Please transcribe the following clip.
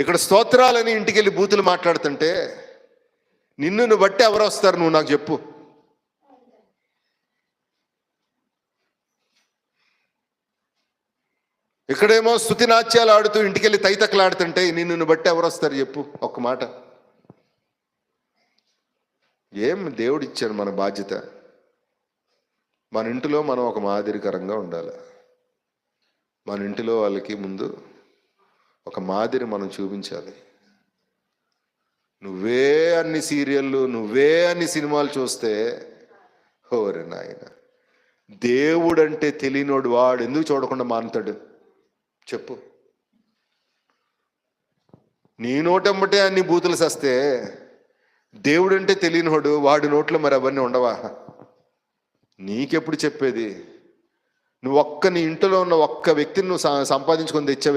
ఇక్కడ స్తోత్రాలని ఇంటికి వెళ్ళి బూతులు మాట్లాడుతుంటే నిన్ను నువ్వు బట్టి ఎవరు వస్తారు నువ్వు నాకు చెప్పు. ఇక్కడేమో స్థుతి నాట్యాలు ఆడుతూ ఇంటికి వెళ్ళి తైతక్కలు నిన్ను బట్టి ఎవరు వస్తారు చెప్పు. ఒక్క మాట. ఏం దేవుడు ఇచ్చాడు మన బాధ్యత? మన ఇంటిలో మనం ఒక మాదిరికరంగా ఉండాలి. మన ఇంటిలో వాళ్ళకి ముందు ఒక మాదిరి మనం చూపించాలి. నువ్వే అన్ని సీరియళ్ళు నువ్వే అన్ని సినిమాలు చూస్తే ఓరే నాయన దేవుడంటే తెలియనోడు వాడు ఎందుకు చూడకుండా మానుతాడు చెప్పు. నీ నోటెంబటే అన్ని బూతులు సస్తే దేవుడంటే తెలియనోడు వాడి నోట్లో మరి అవన్నీ ఉండవా? నీకెప్పుడు చెప్పేది? నువ్వు ఒక్క నీ ఇంట్లో ఉన్న ఒక్క వ్యక్తిని నువ్వు సంపాదించుకొని తెచ్చావు